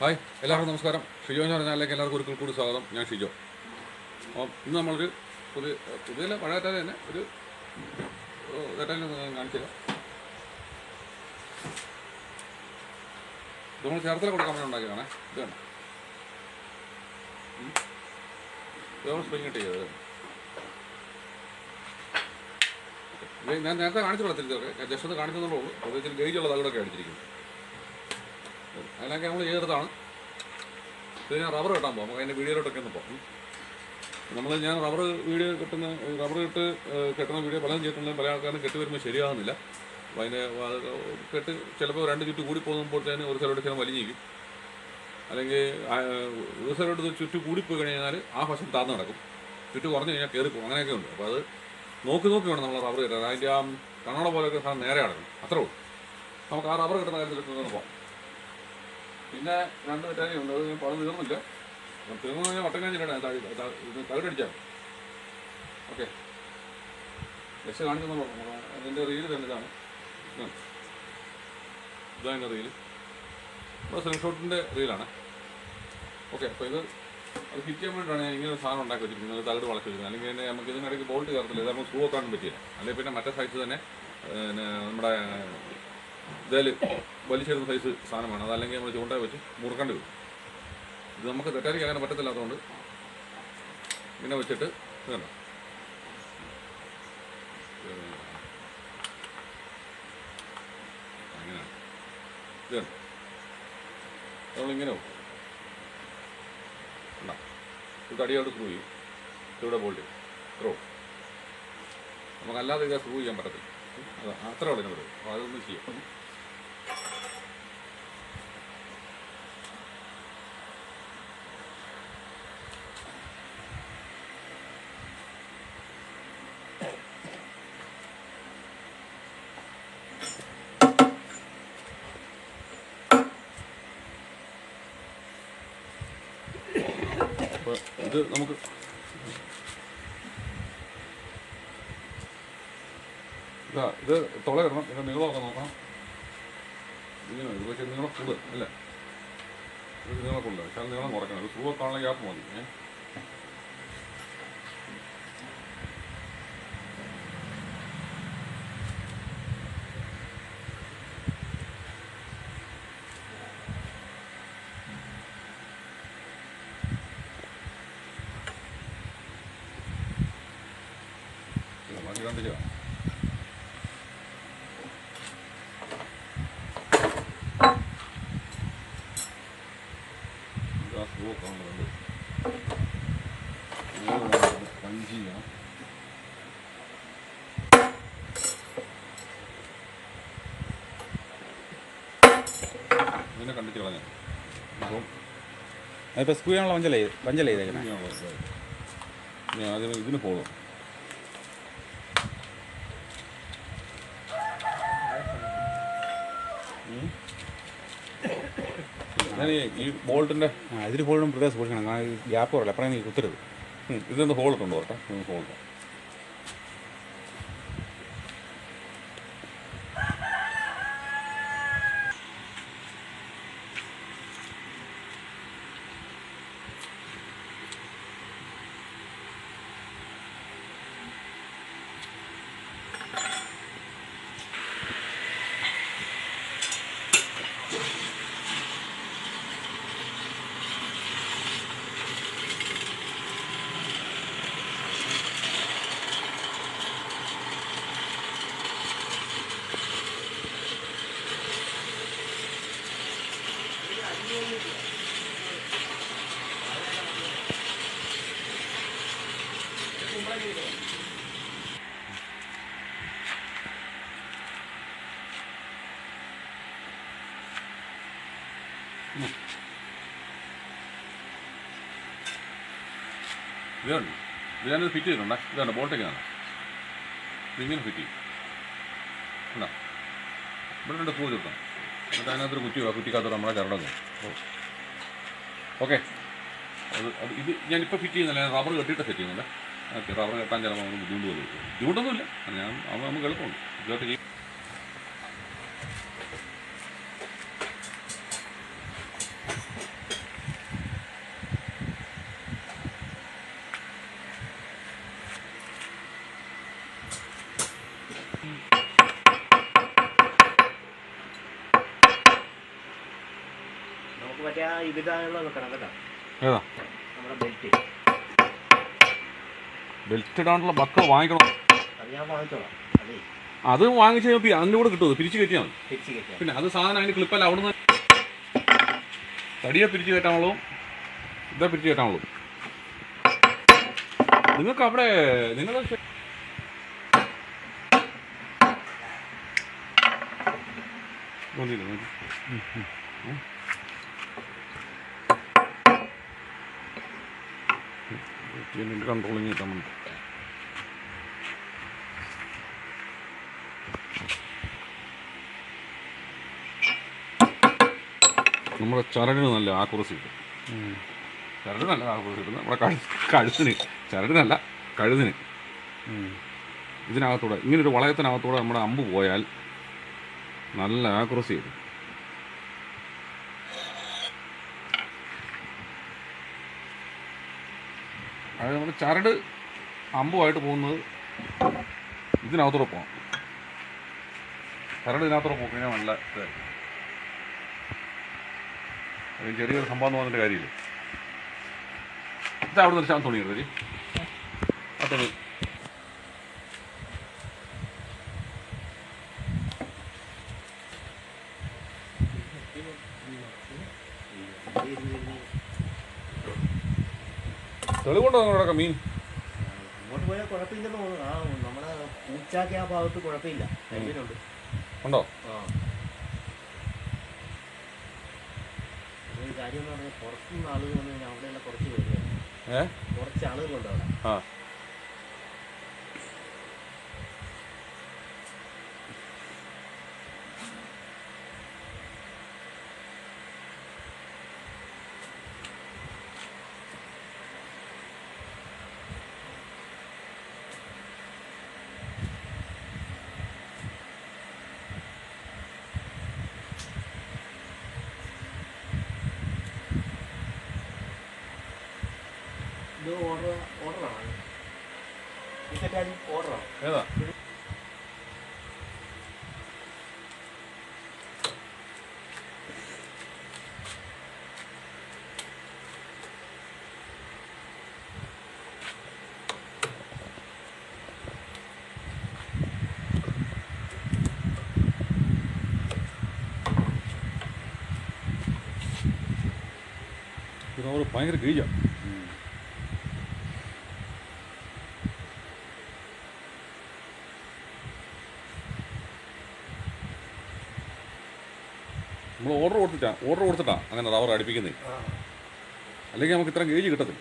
Hi എല്ലാവർക്കും നമസ്കാരം. ഷിജോ എന്ന് പറഞ്ഞാലേക്ക് എല്ലാവർക്കും ഒരിക്കൽ കൂടി സ്വാഗതം. ഞാൻ ഷിജോ. അപ്പം ഇന്ന് നമ്മളൊരു പുതിയ പുതിയ പഴയ തന്നെ ഒരു തെറ്റാൻ കാണിച്ചില്ല നമ്മൾ ചേർത്തല കൊടുക്കാൻ വേണ്ടി ഉണ്ടാക്കിയതാണേ. ഇത് വേണം ഇത് നമ്മൾ സ്പ്രിങ് ഇട്ട് ചെയ്തത്. ഞാൻ നേരത്തെ കാണിച്ചു ഞാൻ ജസ്റ്റ് ഒന്ന് അത് ഇച്ചിരി ഗേജുള്ള തകടൊക്കെ അടിച്ചിരിക്കുന്നു അതിനൊക്കെ നമ്മൾ ചെയ്തെടുത്താണ്. ഇത് ഞാൻ റബ്ബർ കെട്ടാൻ പോകും നമുക്ക് അതിന്റെ വീഡിയോയിലോട്ടൊക്കെ ഒന്ന് പോകും നമ്മൾ ഞാൻ റബ്ബർ വീഡിയോ കെട്ടുന്ന റബ്ബർ കെട്ട് കെട്ടുന്ന വീഡിയോ പലതും ചെയ്തിട്ടുണ്ട്. പല ആൾക്കാരും കെട്ടി വരുമ്പോൾ ശരിയാകുന്നില്ല അപ്പോൾ കെട്ട് ചിലപ്പോൾ രണ്ട് ചുറ്റു കൂടി പോകുമ്പോഴത്തേന് ഒരു സ്ഥലത്തോട്ട് ചില വലിഞ്ഞിരിക്കും. അല്ലെങ്കിൽ ഒരു സ്ഥലത്തോട്ട് ചുറ്റു കൂടിപ്പോയി കഴിഞ്ഞാൽ ആ വശം താഴ്ന്നു നടക്കും ചുറ്റു കുറഞ്ഞു കഴിഞ്ഞാൽ കയറിപ്പോകും അങ്ങനെയൊക്കെ ഉണ്ട്. അപ്പോൾ അത് നോക്കി നോക്കി വേണം നമ്മൾ റബ്ബർ കെട്ടാൻ. അതിന്റെ ആ കണ്ണട പോലെയൊക്കെ സാധനം നേരെ അടക്കണം അത്രേ ഉള്ളൂ. നമുക്ക് ആ റബ്ബർ കിട്ടുന്ന കാര്യത്തിൽ പോകാം പിന്നെ രണ്ട് തെറ്റാനിയുണ്ട് അത് ഞാൻ പറഞ്ഞു തീർന്നില്ല. തീർന്നു കഴിഞ്ഞാൽ വട്ടം കഴിഞ്ഞിട്ടാണ് ഇത് തകടടിച്ചാൽ ഓക്കെ. രക്ഷ കാണിക്കുന്നുള്ളൂ അതിന്റെ റീൽ തന്നെ ഇതാണ്. ഇതാണ് റീൽ ഇപ്പോൾ സ്ക്രീൻഷോട്ടിന്റെ റീലാണ് ഓക്കെ അപ്പോൾ ഇത് അത് ഹിറ്റ് ചെയ്യാൻ വേണ്ടിയിട്ടാണ് ഞാൻ ഇങ്ങനെ സാധനം ഉണ്ടാക്കി വെച്ചിരിക്കുന്നത്. തകട് വളച്ചു വരുന്നത് അല്ലെങ്കിൽ തന്നെ നമുക്ക് ഇതിനിടയ്ക്ക് ബോൾട്ട് കയറത്തില്ല. ഇത് നമുക്ക് സ്ക്രൂ വെക്കാനും പറ്റില്ല അല്ലെങ്കിൽ പിന്നെ മറ്റേ സൈസ് തന്നെ നമ്മുടെ ഇതേൽ വലിച്ചെടുത്ത സൈസ് സാധനമാണ്. അതല്ലെങ്കിൽ നമ്മൾ ചൂണ്ട വെച്ച് മുറുക്കേണ്ടി വരും. ഇത് നമുക്ക് തെറ്റാരിക്ക് അങ്ങനെ പറ്റത്തില്ലാത്തതുകൊണ്ട് ഇങ്ങനെ വെച്ചിട്ട് വേണ്ട നമ്മളിങ്ങനെ ഇത് അടിയോട് സ്ക്രൂ ചെയ്യും. ഇവിടെ ബോൾട്ട് ത്രോ നമുക്കല്ലാതെ ഇത് സ്ക്രൂ ചെയ്യാൻ പറ്റത്തില്ല. അത് അത്ര ഉള്ളൂ അപ്പോൾ അതൊന്നും ചെയ്യാം. ഇത് നമുക്ക് ഇതാ ഇത് തുളയിടണം ഇതിന്റെ നീളമൊക്കെ നോക്കണം. പക്ഷേ നീളം കൂടുതൽ അല്ലേ? ഒരു നീളം കൂടുതൽ പക്ഷേ അത് നീളം കുറയ്ക്കണം. ഒരു സൂവൊക്കെ ആണെങ്കിൽ ഗ്യാപ്പ് മതി ഏ? ഇത് ബാക്കി കണ്ട് ചെയ്യാം ഇതാ സൂവൊക്കെ ആണുള്ളത് പഞ്ച് ചെയ്യണം ഇതിനെ കണ്ടിച്ച് കളഞ്ഞു അപ്പം അതിപ്പോൾ ചെയ്യാനുള്ള വഞ്ചല വഞ്ചല ചെയ്തേക്കണേ. ഇനി ആദ്യം ഇതിന് പോകും ഞാൻ ഈ- ബോൾട്ടിന്റെ ആ ഇതിൽ ബോൾട്ടും പ്രത്യേകം സൂക്ഷിക്കണം കാരണം ഗ്യാപ്പ് കുറയില്ല അപ്പറേ നീ കുത്തരുത്. ഇതൊന്ന് ഹോളിട്ടുണ്ടോ കേട്ടോ ഹോളിട്ടോ ഇതാണ്. ഇത് ഞാനത് ഫിറ്റ് ചെയ്തിട്ടുണ്ടേ ഇതാണ് ബോൾട്ടൊക്കെയാണ് ഇതിങ്ങനെ ഫിറ്റ് ചെയ്യും. ഇവിടെ രണ്ട് സ്ക്രൂ ചുട്ടം എന്നിട്ട് അതിനകത്തൊരു കുറ്റി ആ കുറ്റിക്കകത്ത് നമ്മളെ ചരടങ്ങും ഓക്കെ. അത് അത് ഇത് ഞാനിപ്പോൾ ഫിറ്റ് ചെയ്യുന്നില്ല. ഞാൻ റബ്ബർ കെട്ടിയിട്ട് സെറ്റ് ചെയ്യുന്നില്ല. ഓക്കെ റബ്ബർ കെട്ടാൻ ചിലപ്പോൾ നമുക്ക് ബുദ്ധിമുട്ട് വരും ബുദ്ധിമുട്ടൊന്നുമില്ല. ഞാൻ അത് നമുക്ക് എളുപ്പമുണ്ട്. ഇതൊക്കെ ചെയ്യും നമുക്ക് മറ്റേ ആ ഇതിടാനുള്ള വെക്കണം കേട്ടോ ഏതാ നമ്മുടെ ബെൽറ്റ് ഇടാനുള്ള ബക്ക വാങ്ങിക്കണം അത് വാങ്ങിച്ച് കഴിഞ്ഞാൽ അതിന്റെ കൂടെ കിട്ടുമോ പിരിച്ചു കയറ്റിയാൽ പിന്നെ അത് സാധനം അതിന് ക്ലിപ്പല്ല അവിടെ നിന്ന് തടിയെ പിരിച്ചു കയറ്റാനുള്ളൂ ഇതാ പിരിച്ചു കയറ്റാനുള്ളൂ നിങ്ങൾക്ക് അവിടെ നിങ്ങൾ. ഇതിന്റെ കൺട്രോളിങ് കിട്ടാൻ വേണ്ടി നമ്മുടെ ചരടിന് നല്ല ആക്കുറസി കിട്ടും. ഉം. ചരട് നല്ല ആക്കുറസി കിട്ടും. നമ്മുടെ കഴു കഴുത്തിന് ചരടിനല്ല കഴുതിന്. ഇതിനകത്തൂടെ ഇങ്ങനൊരു വളയത്തിനകത്തൂടെ നമ്മുടെ അമ്പ് പോയാൽ നല്ല ആക്കുറസി കിട്ടും. അതായത് നമ്മുടെ ചരട് അമ്പുമായിട്ട് പോകുന്നത് ഇതിനകത്തൂടെ പോകണം. ചരട് ഇതിനകത്തൂടെ പോയി കഴിഞ്ഞാൽ നല്ല ഇതായിരിക്കും. അത് ചെറിയൊരു സംഭവം പറഞ്ഞിട്ട് കാര്യമില്ല. ഇത് അവിടെ നിന്ന് ഒരു തുണി എടുത്തരി ആ തുണി. തെളിവുണ്ടോ നിങ്ങളുടെ മീൻ? അങ്ങോട്ട് പോയാൽ കുഴപ്പമില്ലെന്ന് തോന്നുന്നു. ആ നമ്മുടെ പൂച്ചാക്കി ആ ഭാഗത്ത് കുഴപ്പമില്ല. ഉണ്ടോ ആ ഒരു കാര്യം എന്ന് പറഞ്ഞാൽ പുറത്തുനിന്ന് ആളുകൾ വന്നു കഴിഞ്ഞാൽ അവിടെയുള്ള കുറച്ച് പേര് കുറച്ച് ആളുകളുണ്ട് അവിടെ ആ ഇത് ഓർഡർ ഓർഡറാണ് ടിക്കറ്റ് ഓർഡറാണ് ഏതാ ഇത് അവർ ഭയങ്കര ഗീജ. നമ്മൾ ഓർഡർ കൊടുത്തിട്ടാ ഓർഡർ കൊടുത്തിട്ടാ അങ്ങനെ റവർ അടിപ്പിക്കുന്നത് അല്ലെങ്കിൽ നമുക്ക് ഇത്രയും ഗേജ് കിട്ടത്തില്ല.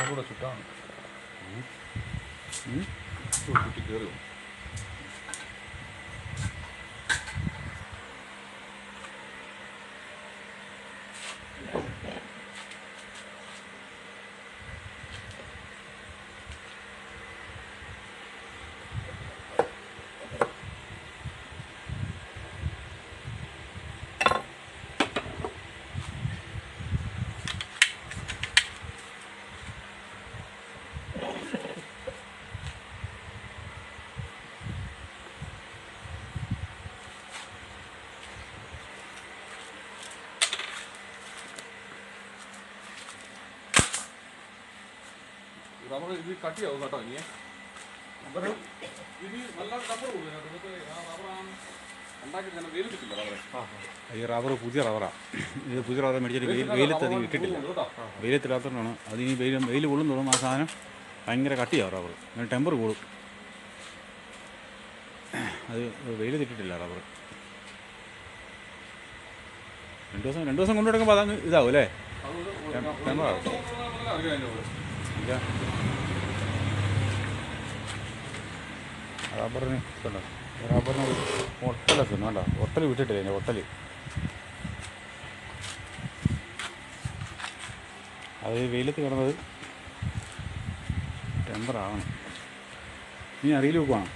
ആ കൂടെ ചുറ്റാണ് ചുറ്റി റബ്ബർ ഇത് കട്ടിയാവും കേട്ടോ ഇനിയെ. റബ്ബറ് ഇത് നല്ല റബ്ബർ കൊടുക്കും നിങ്ങൾക്ക് ആ റബ്ബർ ആ ഉണ്ടാക്കി തന്നെ വെയിൽ കിട്ടില്ല റബ്ബർ. ഈ റബ്ബർ പുതിയ റബ്ബറാണ് ഇത് പുതിയ റബ്ബർ മേടിച്ചിട്ട് വെയിൽ വെയിലത്ത് അധികം ഇട്ടിട്ടില്ല. വെയിലത്തില്ലാത്തതുകൊണ്ടാണ് അത് ഈ വെയിൽ വെയിൽ കൊള്ളും തോറും ആ സാധനം ഭയങ്കര കട്ടിയാവും റബ്ബർ അങ്ങനെ ടെമ്പർ കൂടും. അത് വെയിലത്തിട്ടിട്ടില്ല റബ്ബർ രണ്ട് ദിവസം രണ്ട് ദിവസം കൊണ്ടു കിടക്കുമ്പോൾ അതങ്ങ് ഇതാവും അല്ലേ ടെമ്പറാവും റബ്ബറിന് കണ്ടോ റബ്ബറിന് ഒട്ടല ഉണ്ട് കണ്ടോ ഒട്ടൽ വിട്ടിട്ടില്ല എന്റെ ഒട്ടൽ അത് വെയിലത്ത് കിടന്നത് ടെമ്പറാവണം നീ അറിയില്ല വെക്കുവാണോ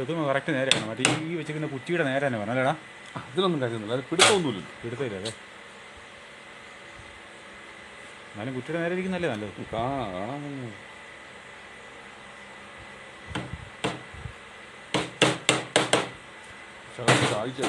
വെക്കുമ്പോൾ കറക്റ്റ് നേരെയാണ്. മറ്റേ ഈ വെച്ചിരിക്കുന്ന കുറ്റിയുടെ നേരെ തന്നെ പറഞ്ഞു അല്ലേടാ? അതിലൊന്നും കാര്യമൊന്നുമില്ല. അത് പിടുത്തമൊന്നുമില്ല. പിടുത്തമില്ല അല്ലേ? എന്നാലും കുറ്റിയുടെ നേരെ ഇരിക്കുന്നല്ലേ നല്ലത്. കാണാം. കാണാൻ ശകലം കാഴ്ച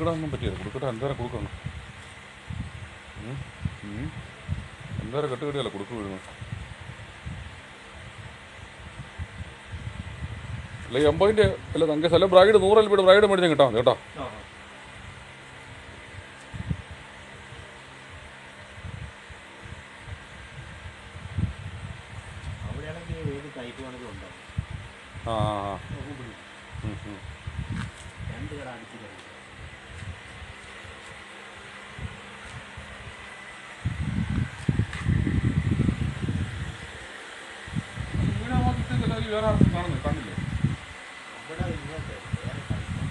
എടുക്കാൻ പറ്റിയത് കൊടുക്കട്ടെ പറ്റില്ല കൊടുക്കണം. എന്തേരം കെട്ടുകെട്ടിയല്ല കുടുക്ക് വീഴുന്നു അല്ല എൺപതിന്റെ അല്ല തങ്ക സ്ഥലം ബ്രൈഡ് നൂറിൽ വീട് ബ്രൈഡ് മേടിച്ചാൽ കിട്ടാമതി കേട്ടോ ആ, ആ. അവിടെയാണെങ്കിൽ ഏത് ടൈപ്പ് വേണമെങ്കിലും ഉണ്ടാവും ആ ആ ആ നോക്കും പിടി. ഉം, ഉം. രണ്ട് കട അടിച്ച് കഴിഞ്ഞു വീട് നോക്കിയിട്ട് ഈ വേറെ ആർക്കും കാണുന്നില്ല കണ്ടില്ലേ അവിടെ ഇങ്ങോട്ട് വേറെ ടൈപ്പ്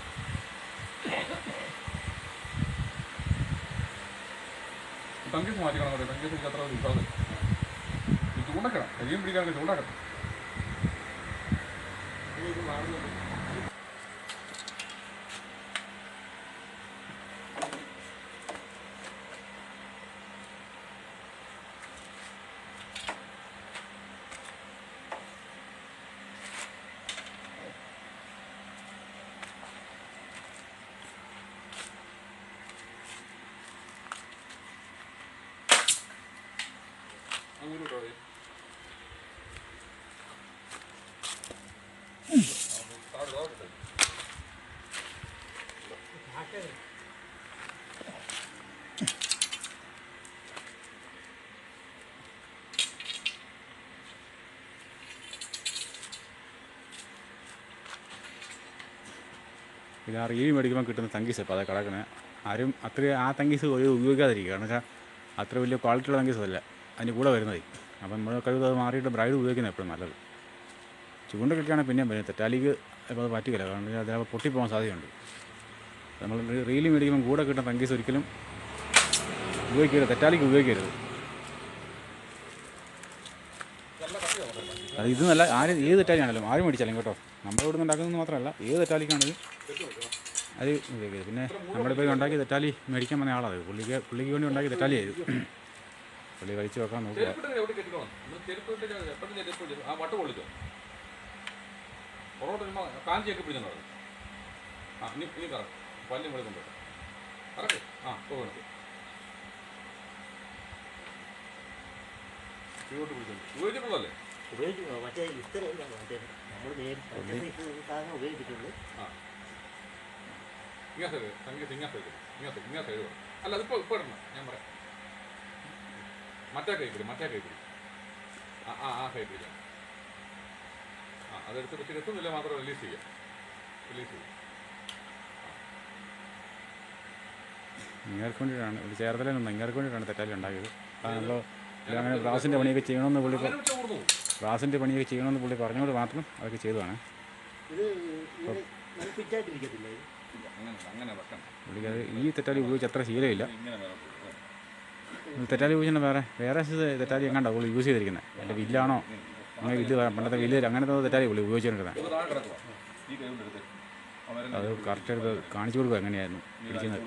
തങ്കീസ് മാറ്റിക്കണം പറയും തങ്കീസ് എനിക്ക് അത്ര വിശ്വാസം പിടിക്കാനൊക്കെ ചൂണ്ടാക്കണം ഇത് മാറുന്നുണ്ട് അങ്ങോട്ടോ ഇത് ആ റീൽ മേടിക്കുമ്പോൾ കിട്ടുന്ന തങ്കീസ് ഇപ്പോൾ അത് കിടക്കണേ. ആരും അത്ര ആ തങ്കീസ് ഒരു ഉപയോഗിക്കാതിരിക്കുക. കാരണം വെച്ചാൽ അത്ര വലിയ ക്വാളിറ്റിയുള്ള തങ്കീസ് അല്ല. അതിന്റെ കൂടെ വരുന്നത്. അപ്പം നമ്മൾ കഴിവ് അത് മാറിയിട്ട് ബ്രൈഡ് ഉപയോഗിക്കുന്നത് എപ്പോഴും നല്ലത്. ചൂണ്ടൊക്കെയാണെങ്കിൽ പിന്നെയും പിന്നെ തെറ്റാലിക്ക് ഇപ്പോൾ അത് പറ്റില്ല. കാരണം അതിനകത്ത് പൊട്ടിപ്പോകാൻ സാധ്യതയുണ്ട്. നമ്മൾ റീൽ മേടിക്കുമ്പോൾ കൂടെ കിട്ടുന്ന തങ്കീസ് ഒരിക്കലും ഉപയോഗിക്കരുത്. തെറ്റാലിക്ക് ഉപയോഗിക്കരുത്. അത് നല്ല ആര് ഏത് തെറ്റാലിയാണല്ലോ ആരും മേടിച്ചാലും കേട്ടോ. നമ്മുടെ ഇവിടെ ഉണ്ടാക്കുന്നത് മാത്രമല്ല ഏത് തെറ്റാലിക്കാണെങ്കിലും അത് ഉപയോഗിക്കരുത് പിന്നെ നമ്മളിപ്പോൾ ഉണ്ടാക്കി തെറ്റാലി മേടിക്കാൻ വന്ന ആളത് പുള്ളിക്ക് പുള്ളിക്ക് വേണ്ടി ഉണ്ടാക്കി തെറ്റാലി ആയത് പുള്ളി കഴിച്ച് വെക്കാൻ നോക്കുക. കാഞ്ചിയൊക്കെ പിടിച്ചിട്ടുണ്ടോ ആ ഇനി ഇനി കറ പല്ലും വിളിക്കുമ്പോൾ കറക്റ്റ് ആ പിടിച്ചു മറ്റേ ഇത്രയല്ല നമ്മൾ നേരിട്ട് സാധനം ആ. ഇങ്ങനെ സംഗീതം ഇങ്ങനത്തെ ഇങ്ങനത്തെ ഇങ്ങനത്തെ ഇങ്ങനെ അല്ല അതിപ്പോൾ ഇപ്പോൾ ഇടണം ഞാൻ പറയാം. മറ്റേ കൈ പിടി മറ്റേ കൈ പിടി ആ ആ ആ കൈ പിടിക്കാം ആ അതെടുത്ത് പക്ഷേ എത്തുന്നില്ല മാത്രം റിലീസ് ചെയ്യാം. റിലീസ് ചെയ്യാം. ഇങ്ങേർക്ക് വേണ്ടിയിട്ടാണ് ഒരു ചേർത്തലൊന്നും ഇങ്ങേർക്ക് വേണ്ടിയിട്ടാണ് തെറ്റാലി ഉണ്ടാക്കിയത്. അതാണല്ലോ പുള്ളി അങ്ങനെ ബ്രാസിന്റെ പണിയൊക്കെ ചെയ്യണമെന്ന് പുള്ളി ബ്രാസിന്റെ പണിയൊക്കെ ചെയ്യണമെന്ന് പുള്ളി പറഞ്ഞുകൊണ്ട് മാത്രം അതൊക്കെ ചെയ്തതാണ്. ഇത് ഈ തെറ്റാലി ഉപയോഗിച്ച് അത്ര ശീലമില്ല തെറ്റാലി ഉപയോഗിച്ചാൽ വേറെ വേറെ തെറ്റാലി എങ്ങാണ്ടാണ് പുള്ളി യൂസ് ചെയ്തിരിക്കുന്നത് എന്റെ വില്ലാണോ? അങ്ങനെ വില്ല് പണ്ടത്തെ വില്ല് അങ്ങനത്തെ തെറ്റാലി പുള്ളി ഉപയോഗിച്ചിട്ടുണ്ടായിരുന്നത് അത് കറക്റ്റ് എടുത്ത് കാണിച്ചു കൊടുക്കുക എങ്ങനെയായിരുന്നു പിടിക്കുന്നത്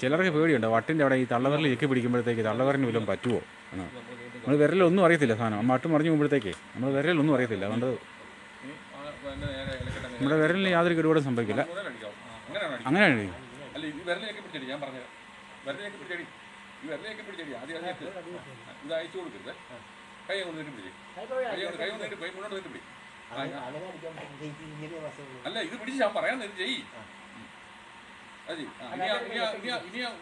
ചിലർക്ക് പേടിയുണ്ട് വട്ടിന്റെ അവിടെ ഈ തള്ളവരൽ ഇക്കി പിടിക്കുമ്പോഴത്തേക്ക് തള്ളവരന് വല്ലതും പറ്റുമോ എന്ന്. നമ്മൾ വിരലൊന്നും അറിയത്തില്ല സാധനം. വട്ടും മട്ട് മറിഞ്ഞു പോകുമ്പോഴത്തേക്ക് നമ്മൾ വിരലൊന്നും അറിയത്തില്ല. അതുകൊണ്ട് നമ്മുടെ വിരലിന് യാതൊരു കേടുപാടും സംഭവിക്കില്ല. അങ്ങനെ അല്ല ഇത് പിടിച്ച് ഞാൻ പറയാൻ ഇത് ചെയ്യ്. അത്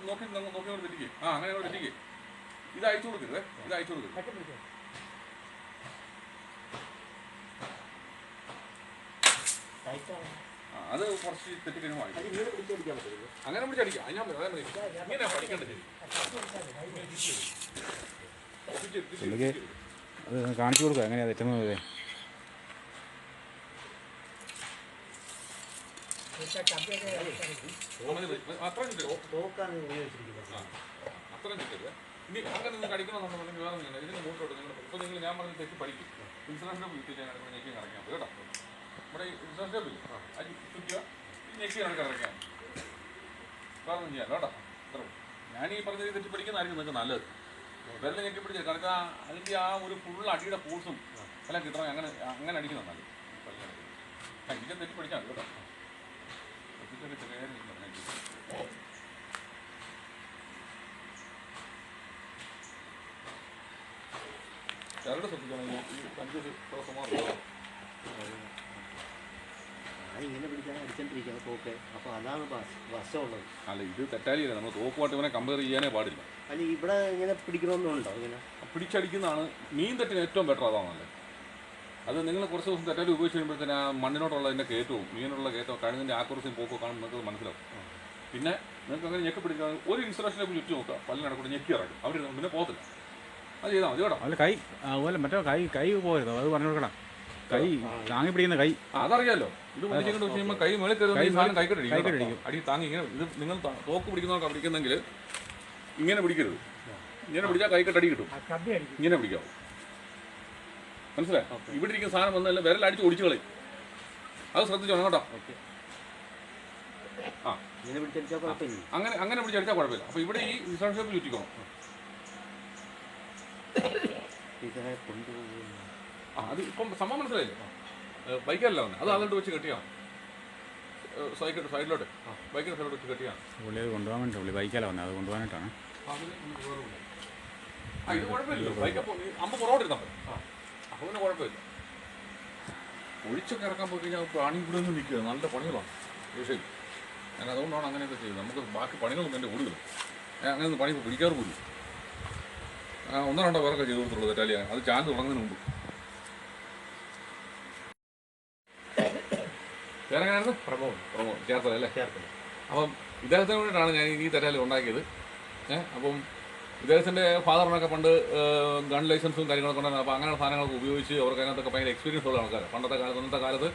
നോക്കി നോക്കി ആ അങ്ങനെ ഇത് അയച്ചു കൊടുക്കരുത്. ഇത് അയച്ചു കൊടുക്കരുത് ടൈറ്റാണ് ആ, അത് കുറച്ച് തെറ്റിക്കഴിഞ്ഞാൽ പറ്റില്ല അങ്ങനെ പിടിച്ചടിക്കാം അത് ഞാൻ പറയാം. അതേ മതി ഇങ്ങനെ പഠിക്കേണ്ടത് പുള്ളിക്ക് അത് കാണിച്ചു കൊടുക്കുക എങ്ങനെയാണ് തെറ്റുന്നത്. അത്രയും. ഇനി അങ്ങനെ നിങ്ങൾ കടിക്കണമെന്നുണ്ടെങ്കിൽ വേറെ. ഇതിന് മുമ്പോട്ട് നിങ്ങൾ ഇപ്പൊ നിങ്ങൾ ഞാൻ പറഞ്ഞ തെറ്റ് പഠിക്കും. ഇൻഷുറൻസിന്റെ വീട്ടിൽ ഞാൻ ഞെക്കി കറങ്ങിയാൽ കേട്ടോ? ബില്ല് അത് ചുറ്റുക ഞെക്കി കണക്ക് ഇറങ്ങിയാൽ വേറെ കേട്ടോ. അത്ര ഞാൻ ഈ പറഞ്ഞ രീതി തെറ്റിപ്പിടിക്കുന്നതായിരിക്കും നിങ്ങൾക്ക് നല്ലത്. വെള്ളം ഞെക്കി കണക്ക് കാരണം ആ അതിന്റെ ആ ഒരു ഫുൾ അടിയുടെ ഫോഴ്സും എല്ലാം കിട്ടണം. അങ്ങനെ അങ്ങനെ അടിക്കണം നല്ലത്. ഇതിന്റെ തെറ്റിപ്പിടിച്ചാൽ മതി കേട്ടോ. തെറ്റിച്ചൊക്കെ ചെറിയ കാര്യം ചരട് ശ്രദ്ധിക്കണം. ഈ- ഈ ദിവസം ഇങ്ങനെ പിടിക്കാൻ തോക്ക്. അപ്പോൾ അതാണ് വശമുള്ളത്. അല്ല ഇത് തെറ്റാലിയല്ല. നമ്മൾ തോക്കുമായിട്ട് ഇവനെ കമ്പയർ ചെയ്യാനേ പാടില്ല. അല്ല ഇവിടെ ഇങ്ങനെ പിടിക്കണമെന്നുണ്ടോ ഇങ്ങനെ? പിടിച്ചടിക്കുന്നതാണ് മീൻ തെറ്റിന് ഏറ്റവും ബെറ്റർ അതാണല്ലേ. അത് നിങ്ങൾ കുറച്ച് ദിവസം തെറ്റാലി ഉപയോഗിച്ച് കഴിയുമ്പോഴത്തേന് ആ മണ്ണിനോടുള്ള അതിന്റെ കയറ്റവും മീനുള്ള കയറ്റവും കഴിഞ്ഞതിന്റെ ആക്രോസിയും പോക്കും കാണുമ്പോൾ നിങ്ങൾക്ക് മനസ്സിലാവും. പിന്നെ നിങ്ങൾക്ക് അങ്ങനെ ഞെക്കി പിടിക്കാൻ ഒരു ഇൻസുറേഷനെ ചുറ്റി നോക്കുക. പല്ലിനടക്കൂടെ ഞെക്കി ഇറക്കും അവിടെ പിന്നെ പോകത്തില്ല. അത് ചെയ്താൽ മതി കേട്ടോ. അല്ല കൈ അതുപോലെ മറ്റേ കൈ കൈ പോകരുത് അത് പറഞ്ഞു കൊടുക്കണം. കൈ. താങ്ങി പിടിക്കുന്ന കൈ. അതറിയാലോ. ഇത് പിടിച്ചിട്ട് വെച്ച് കഴിയുമ്പോൾ കൈ മേളിൽ കയറുന്ന കൈക്കടിക്കും. അടി താങ്ങി ഇങ്ങനെ ഇത് നിങ്ങൾ തോക്ക് പിടിക്കുന്നവർക്ക് പിടിക്കുന്നെങ്കിൽ ഇങ്ങനെ പിടിക്കരുത്. ഇങ്ങനെ പിടിച്ചാൽ കൈക്കട്ടടി കിട്ടും. ഇങ്ങനെ പിടിക്കാം. മനസ്സിലായോ? ഇവിടെ ഇരിക്കുന്ന സാധനം വന്നല്ല വിരൽ അടിച്ച് ഓടിച്ചു കളയും. അത് ശ്രദ്ധിച്ചോണം കേട്ടോ ആ. ഇങ്ങനെ പിടിച്ചടിച്ചാൽ കുഴപ്പമില്ല. അങ്ങനെ അങ്ങനെ പിടിച്ചടിച്ചാൽ കുഴപ്പമില്ല. അപ്പോൾ ഇവിടെ ഈ ഇൻഷുറൻസ് ഷോപ്പ് ചുറ്റിക്കണം. ഇതിനെ കൊണ്ടുപോകുന്നു ആ അത് ഇപ്പം സംഭവം മനസ്സിലായില്ലേ? ബൈക്കല്ല വന്നത് അത് അതുകൊണ്ട് വെച്ച് കെട്ടിയാണ് സൈക്കിൾ സൈഡിലോട്ട്. ബൈക്കിന്റെ സൈഡിലോട്ട് വെച്ച് കെട്ടിയാണ് പുള്ളി അത് കൊണ്ടുപോകാൻ വേണ്ടി പുള്ളി ബൈക്കല്ല വന്നത് അത് കൊണ്ടുപോകാനായിട്ടാണ്. ആ ഇത് കുഴപ്പമില്ല. ബൈക്ക് അപ്പോൾ അമ്പ പുറകോട്ടിരുന്നാൽ മതി. അപ്പോൾ പിന്നെ കുഴപ്പമില്ല. ഒഴിച്ചൊക്കെ ഇറക്കാൻ പോയി കഴിഞ്ഞാൽ പ്രാണി ഇവിടെ നിന്ന് നിൽക്കുക നല്ല പണികളാണ് പക്ഷേ ഞാൻ അതുകൊണ്ടാണ് അങ്ങനെയൊക്കെ ചെയ്തത് നമുക്ക് ബാക്കി പണികളൊന്നും എന്റെ കൂടുതൽ ഞാൻ അങ്ങനെ ഒന്നും പണി പിടിക്കാറ് പോലും ആ ഒന്നോ രണ്ടോ പേരൊക്കെ ചെയ്തു കൊടുത്തുള്ളൂ അത് ചാൻസ് തുടങ്ങുന്നതിന് മുമ്പ്. പേരെങ്ങനെയായിരുന്നു പ്രമോ പ്രമോ ചേർത്തല അല്ലേ? ചേർത്തല അപ്പം ഇദ്ദേഹത്തിന് വേണ്ടിയിട്ടാണ് ഞാൻ ഈ തെറ്റാലി ഉണ്ടാക്കിയത്. ഏഹ് അപ്പം ഇദ്ദേഹത്തിന്റെ ഫാദറിനൊക്കെ പണ്ട് ഗൺ ലൈസൻസും കാര്യങ്ങളൊക്കെ ഉണ്ടായിരുന്നു. അപ്പോൾ അങ്ങനെ സാധനങ്ങളൊക്കെ ഉപയോഗിച്ച് അവർക്ക് അതിനകത്തൊക്കെ ഭയങ്കര എക്സ്പീരിയൻസ് ഉള്ള ആൾക്കാർ പണ്ടത്തെ കാലത്ത് അന്നത്തെ കാലത്ത്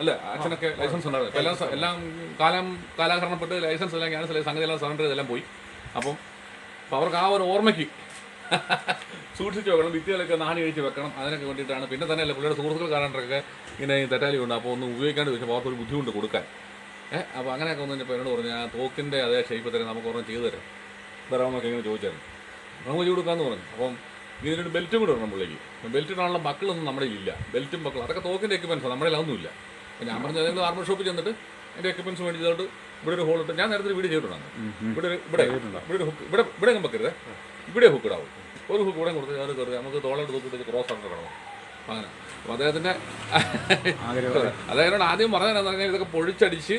അല്ലേ അച്ഛനൊക്കെ ലൈസൻസ് ഉണ്ടായിരുന്നു. എല്ലാം എല്ലാം കാലം കാലാകരണപ്പെട്ട് ലൈസൻസ് എല്ലാം ക്യാൻസൽ സംഗതി എല്ലാം സറണ്ടർ ചെയ്തെല്ലാം പോയി. അപ്പം അപ്പോൾ അവർക്ക് ആ ഒരു ഓർമ്മയ്ക്ക് സൂക്ഷിച്ച് വെക്കണം ഭിത്തികളൊക്കെ നാണി കഴിച്ച് വെക്കണം അതിനൊക്കെ വേണ്ടിയിട്ടാണ്. പിന്നെ തന്നെയല്ല പുള്ളിയുടെ സുഹൃത്തുക്കൾ കാണാണ്ടൊക്കെ ഇങ്ങനെ ഈ തെറ്റാലി ഉണ്ട് അപ്പോൾ ഒന്ന് ഉപയോഗിക്കാണ്ട് വെച്ചപ്പോൾ അവർക്കൊരു ബുദ്ധിമുട്ട് കൊടുക്കാൻ. ഏഹ് അപ്പോൾ അങ്ങനെയൊക്കെ ഒന്ന് ഇപ്പോൾ എന്നോട് പറഞ്ഞു ആ തോക്കിന്റെ അതേ ഷേപ്പ് തന്നെ നമുക്ക് ഒരെണ്ണം ചെയ്തു തരാം. വരാമെന്നൊക്കെ ഇങ്ങനെ ചോദിച്ചായിരുന്നു. നമുക്ക് ചെയ്ത് കൊടുക്കാമെന്ന് പറഞ്ഞു. അപ്പം ഇതിനൊരു ബെൽറ്റും കൂടെ ഇടണം പുള്ളിക്ക്. ബെൽറ്റ് ഇടാനുള്ള ബക്കിളൊന്നും നമ്മുടെ ഇല്ല. ബെൽറ്റും ബക്കിളും അതൊക്കെ തോക്കിന്റെ എക്യുപ്മെൻസ് നമ്മുടെ അതൊന്നുമില്ല അപ്പോൾ ഞാൻ പറഞ്ഞത് ഏതെങ്കിലും ആർമർ ഷോപ്പിൽ ചെന്നിട്ട് എന്റെ എക്യുപ്മെൻസ് മേടിച്ചതുകൊണ്ട് ഇവിടെ ഒരു ഹോൾ ഇട്ട് ഞാൻ നേരത്തെ വീട് ചെയ്തിട്ടുണ്ടാകും ഇവിടെ ഇവിടെ ഇവിടെ ഒരു ഹുക്ക് ഇവിടെ ഇവിടെ വെക്കരുത്. ഇവിടെ ഹുക്ക് ഇടാവും. ഒരു ഹുക്ക് കൂടെ കൊടുത്ത് കയറി കയറി നമുക്ക് തോളോട് തൂക്കിട്ട് ക്രോസ് ഒക്കെ കിടന്നു അങ്ങനെ. അപ്പോൾ അദ്ദേഹത്തിന്റെ അദ്ദേഹത്തിനോട് ആദ്യം പറഞ്ഞതെന്ന് പറഞ്ഞാൽ ഇതൊക്കെ പൊഴിച്ചടിച്ച്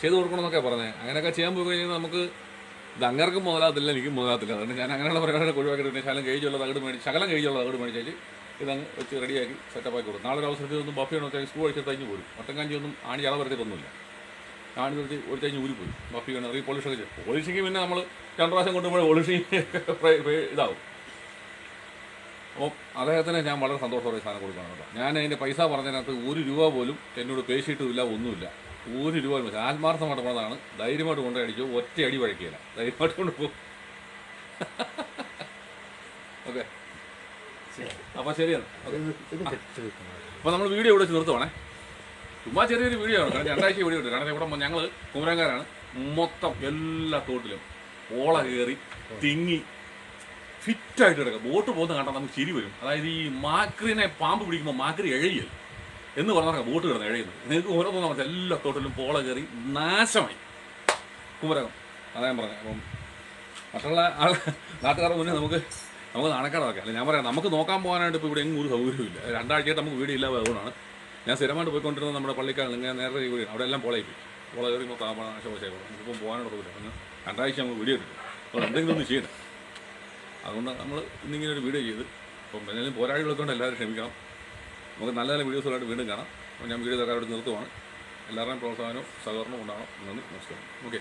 ചെയ്ത് കൊടുക്കണമെന്നൊക്കെ പറഞ്ഞത് അങ്ങനെയൊക്കെ ചെയ്യാൻ പോയി കഴിഞ്ഞാൽ നമുക്ക് ഇത് അങ്ങർക്കും മുതലാകത്തില്ല എനിക്കും മുതലാകത്തില്ല. അതുകൊണ്ട് ഞാൻ അങ്ങനെയുള്ള പരിപാടികളൊക്കെ ഒഴിവാക്കിയിട്ട് ശകലം കഴിച്ചുള്ള തകട് മേടിച്ച് ശകലം കഴിച്ചുള്ള തകട് മേടിച്ചാൽ ഇതങ്ങ് വെച്ച് റെഡിയാക്കി സെറ്റപ്പാക്കി കൊടുക്കും. നാളെ ഒരു അവസരത്തിൽ ഒന്നും ബഫിയാണോ സ്കൂൾ കഴിച്ചിട്ട് കഴിഞ്ഞ് പോരും. ഒട്ടൻകാഞ്ചി ഒന്നും ആണി ചള വരത്തിട്ടൊന്നുമില്ല ആണി നിർത്തി ഒരു തേഞ്ഞ് ഊരി പോയി. ബഫ് ചെയ്യണം റീ പോളിഷൊക്കെ ചെയ്യും. പോളിഷിങ് പിന്നെ നമ്മൾ രണ്ട് പ്രാവശ്യം കൊണ്ടുപോയി പോളിഷിങ് ഇതാവും. അപ്പോൾ അദ്ദേഹത്തിന് ഞാൻ വളരെ സന്തോഷത്തോടെ സാധനം കൊടുക്കണം കേട്ടോ. ഞാൻ അതിന്റെ പൈസ പറഞ്ഞതിനകത്ത് ഒരു രൂപ പോലും എന്നോട് പേശിയിട്ടുമില്ല ഒന്നുമില്ല. ഒരു രൂപ പോലും. ആത്മാർത്ഥമായിട്ട് പറഞ്ഞതാണ്. ധൈര്യമായിട്ട് കൊണ്ടു അടിച്ചു. ഒറ്റ അടി വഴക്കിയില്ല. ധൈര്യമായിട്ട് കൊണ്ടുപോകും. ഓക്കെ. അപ്പോൾ ശരിയാണ്. അപ്പോൾ നമ്മൾ വീഡിയോ ഇവിടെ വെച്ച് നിർത്തുവാണേ. ചുമ്മാ ചെറിയൊരു വീഡിയോ ആണ്. കാരണം രണ്ടാഴ്ച വീഡിയോ ഉണ്ട്. കാരണം ഇവിടെ ഞങ്ങൾ കുമരങ്കാരാണ് മൊത്തം എല്ലാ തോട്ടിലും ഓള കയറി തിങ്ങി ഫിറ്റായിട്ട് കിടക്കുക. ബോട്ട് പോകുന്ന കണ്ടാൽ നമുക്ക് ചിരി വരും. അതായത് ഈ മാക്രിനെ പാമ്പ് പിടിക്കുമ്പോൾ മാക്രി എഴയൽ എന്ന് പറഞ്ഞാൽ ബോട്ട് കിടന്ന് എഴയുന്നത്. നിങ്ങൾക്ക് ഓരോന്നും പറ്റും എല്ലാ തോട്ടിലും പോള കയറി നാശമായി. കുമരകം. അതാ ഞാൻ പറഞ്ഞത് അപ്പം മറ്റുള്ള ആൾ നാട്ടുകാരുടെ മുന്നേ നമുക്ക് നമുക്ക് നാണക്കേടൊക്കെ അല്ല ഞാൻ പറയാം. നമുക്ക് നോക്കാൻ പോകാനായിട്ട് ഇപ്പോൾ ഇവിടെ എങ്ങും ഒരു സൗകര്യമില്ല രണ്ടാഴ്ചയായിട്ട് നമുക്ക് വീട് ഇല്ലാതെ അതുകൊണ്ടാണ് ഞാൻ സ്ഥിരമായിട്ട് പോയിക്കൊണ്ടിരുന്നത് നമ്മുടെ പള്ളിക്കാണ് ഇങ്ങനെ നേരത്തെ ഈ അവിടെ എല്ലാം പോളായി പോള കയറി മൊത്തം നാശമോശമായിക്കോളും നമുക്കിപ്പം പോകാനുള്ള സൗകര്യം ഒന്ന് രണ്ടാഴ്ച നമുക്ക് വീഡിയോ എടുക്കും. അപ്പോൾ എന്തെങ്കിലും ഒന്ന് ചെയ്യണം. അതുകൊണ്ട് നമ്മൾ ഇന്നിങ്ങനെ ഒരു വീഡിയോ ചെയ്ത് അപ്പം എന്തെങ്കിലും പോരാളികളൊക്കെ കൊണ്ട് എല്ലാവരും ക്ഷമിക്കണം. നമുക്ക് നല്ല നല്ല വീഡിയോസുകളായിട്ട് വീണ്ടും കാണാം. അപ്പോൾ ഞാൻ വീഡിയോ തക്കാരോട് നിർത്തുവാണ്. എല്ലാവരുടെയും പ്രോത്സാഹനവും സഹകരണവും ഉണ്ടാകണം നന്ദി നമസ്കാരം. ഓക്കെ.